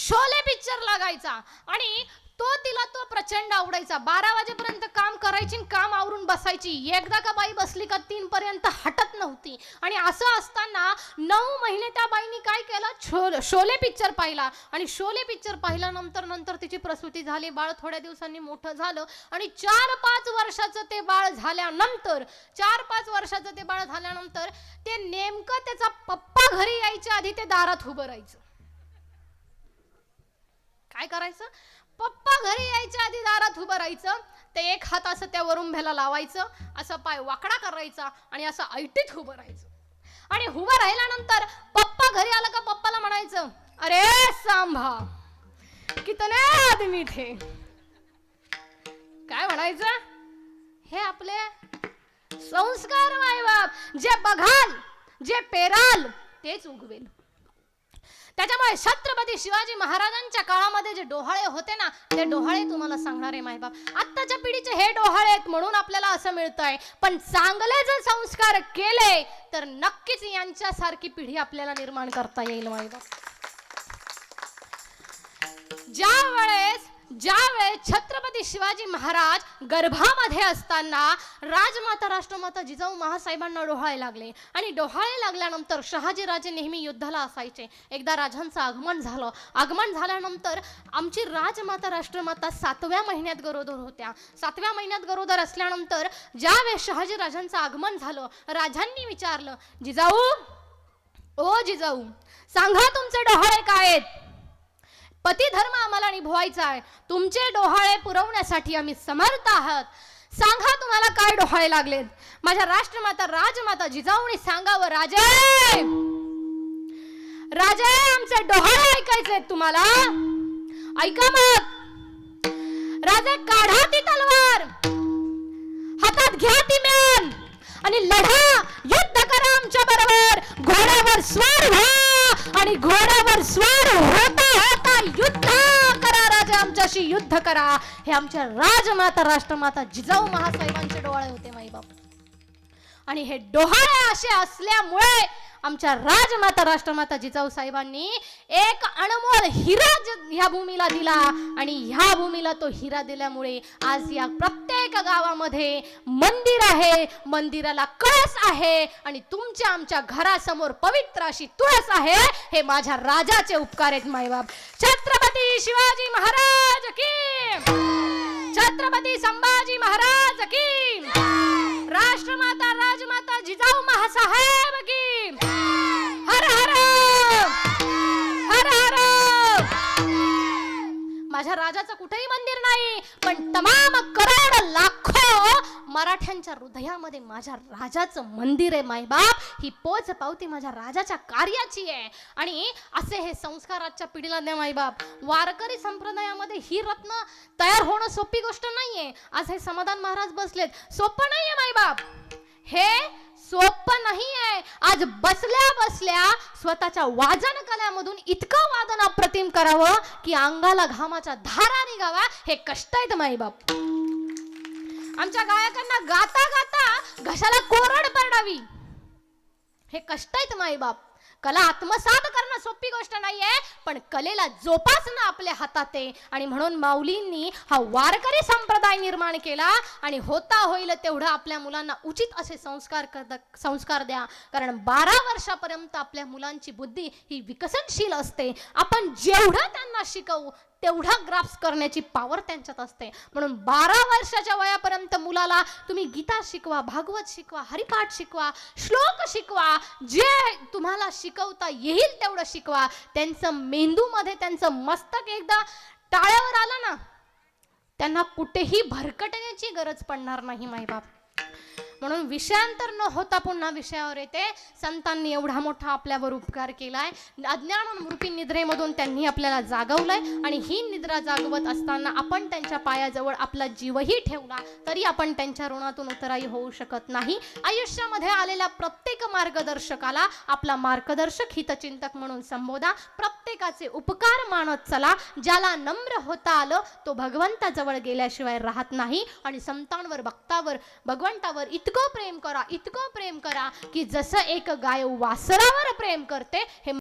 Sholay picture लागायचा. आणि तो तिला तो प्रचंड आवडायचा. बारा वाजेपर्यंत काम करायची आणि काम आवरून बसायची. एकदा का बाई बसली का तीन पर्यंत हटत नव्हती. आणि असं असताना नऊ महिने त्या बाईनी काय केलं? छो शोले पिक्चर पाहिला. आणि शोले पिक्चर पाहिल्यानंतर नंतर तिची प्रसूती झाली. बाळ थोड्या दिवसांनी मोठं झालं. आणि चार पाच वर्षाचं ते बाळ झाल्यानंतर चार पाच वर्षाचं ते बाळ झाल्यानंतर ते नेमकं त्याचा पप्पा घरी यायच्या आधी ते दारात उभं राहायचं. काय करायचं? पप्पा घरी यायच्या आधी दारात उभं राहायचं. ते एक हात असं त्या वरुंभ्याला लावायचं. असं पाय वाकडा करायचा आणि असं ऐटीत उभं राहायचं. आणि उभं राहिल्यानंतर पप्पा घरी आला का पप्पाला म्हणायचं अरे सांभा कितने आदमी थे? काय म्हणायचं? हे आपले संस्कार माय बाप जे बघाल जे पेराल तेच उगवेल. त्याच्यामुळे छत्रपती शिवाजी महाराजांच्या काळामध्ये जे डोहाळे होते ना ते डोहाळे तुम्हाला सांगणार आहे मायबाप. आत्ताच्या पिढीचे हे डोहाळे आहेत म्हणून आपल्याला असं मिळतंय. पण चांगले जर संस्कार केले तर नक्कीच यांच्यासारखी पिढी आपल्याला निर्माण करता येईल मायबाप. ज्या ज्यावेळेस ज्या वेळेस छत्रपती शिवाजी महाराज गर्भामध्ये असताना राजमाता राष्ट्रमाता जिजाऊ महासाहेबांना डोहाळे लागले आणि डोहाळे लागल्यानंतर शहाजीराजे नेहमी युद्धाला असायचे. एकदा राजांचं आगमन झालं. आगमन झाल्यानंतर आमची राजमाता राष्ट्रमाता सातव्या महिन्यात गरोदर होत्या. सातव्या महिन्यात गरोदर असल्यानंतर ज्या वेळेस शहाजी राजांचं आगमन झालं राजांनी विचारलं जिजाऊ ओ जिजाऊ सांगा तुमचे डोहाळे काय आहेत? पती धर्म आम्हाला निभवायचा आहे. तुमचे डोहाळे पुरवण्यासाठी आम्ही समर्थ आहात. सांगा तुम्हाला काय डोहाळे लागलेत? माझ्या राष्ट्रमाता राजमाता जिजाऊने सांगावं राजे! राजे आमचे डोहाळे ऐकायचे तुम्हाला? ऐका मग. राजे काढा ती तलवार. हातात घ्या ती म्यान आणि लढा युद्ध करा आमच्या बरोबर घोड्यावर स्वार व्हा आणि घोड्यावर स्वार होता होता युद्ध करा राजा सिद्ध करा. हे आमच्या राजमाता राष्ट्रमाता जिजाऊ महासाहेबांचे डोळे होते माईबाप आणि हे डोहाळे असे असल्यामुळे आमच्या राजमाता राष्ट्रमाता जिजाऊ साहेबांनी एक अनमोल हिरा ह्या भूमीला दिला. आणि ह्या भूमीला तो हिरा दिल्यामुळे आज या प्रत्येक गावामध्ये मंदिर आहे. मंदिराला कळस आहे. आणि तुमच्या आमच्या घरासमोर पवित्र अशी तुळस आहे. हे माझ्या राजाचे उपकार आहेत मायबाप छत्रपती शिवाजी महाराज की छत्रपती संभाजी महाराज की राष्ट्रमाता राजमाता जिजाऊ महासाहेब की हर हर। हर हर। माझ्या राजाचं कुठेही मंदिर नाही पण तमाम मराठ्यांच्या हृदयामध्ये माझ्या राजाचं मंदिर आहे मायबाप ही पोच पावती माझ्या राजाच्या कार्याची आहे. आणि असे हे संस्कार आजच्या पिढीला द्या मायबाप वारकरी संप्रदायामध्ये ही रत्न तयार होणं सोपी गोष्ट नाहीये. आज हे समाधान महाराज बसलेत. सोपं नाहीये मायबाप हे सोपं नाहीये. आज बसल्या बसल्या स्वतःच्या वाजन कलामधून इतकं वादन अप्रतिम करावं की अंगाला घामाच्या धारा निघावा. हे कष्ट आहेत माईबाप आमच्या गायकांना गाता गाता घशाला कोरड पडावी हे कष्ट आहेत माईबाप कला आत्मसात करणं सोपी गोष्ट नाहीये पण कलेला जोपासणं आपल्या हातात. आहे आणि म्हणून माऊलींनी हा वारकरी संप्रदाय निर्माण केला आणि होता होईल तेवढं आपल्या मुलांना उचित असे संस्कार संस्कार द्या. कारण बारा वर्षापर्यंत आपल्या मुलांची बुद्धी ही विकसनशील असते. आपण जेवढं त्यांना शिकवू तेवढा ग्राफ्स करण्याची पॉवर त्यांच्यात असते. म्हणून बारा वर्षाच्या वयापर्यंत मुलाला तुम्ही गीता शिकवा भागवत शिकवा हरिपाठ शिकवा श्लोक शिकवा जे तुम्हाला शिकवता येईल तेवढं शिकवा. त्यांचं मेंदूमध्ये त्यांचं मस्तक एकदा टाळ्यावर आलं ना त्यांना कुठेही भरकटण्याची गरज पडणार नाही मायबाप. म्हणून विषयांतर न होता पुन्हा विषयावर येते. संतांनी एवढा मोठा आपल्यावर उपकार केलाय. अज्ञान मृती निद्रेमधून त्यांनी आपल्याला जागवलंय. आणि ही निद्रा जागवत असताना आपण त्यांच्या पायाजवळ आपला जीवही ठेवला तरी आपण त्यांच्या ऋणातून उतराई होऊ शकत नाही. आयुष्यामध्ये आलेल्या प्रत्येक मार्गदर्शकाला आपला मार्गदर्शक हितचिंतक म्हणून संबोधा. प्रत्येकाचे उपकार मानत चला. ज्याला नम्र होता आलं तो भगवंताजवळ गेल्याशिवाय राहत नाही. आणि संतांवर भक्तावर भगवंतावर इतकं प्रेम करा इतकं प्रेम करा की जसं एक गाय वासरावर प्रेम करते हे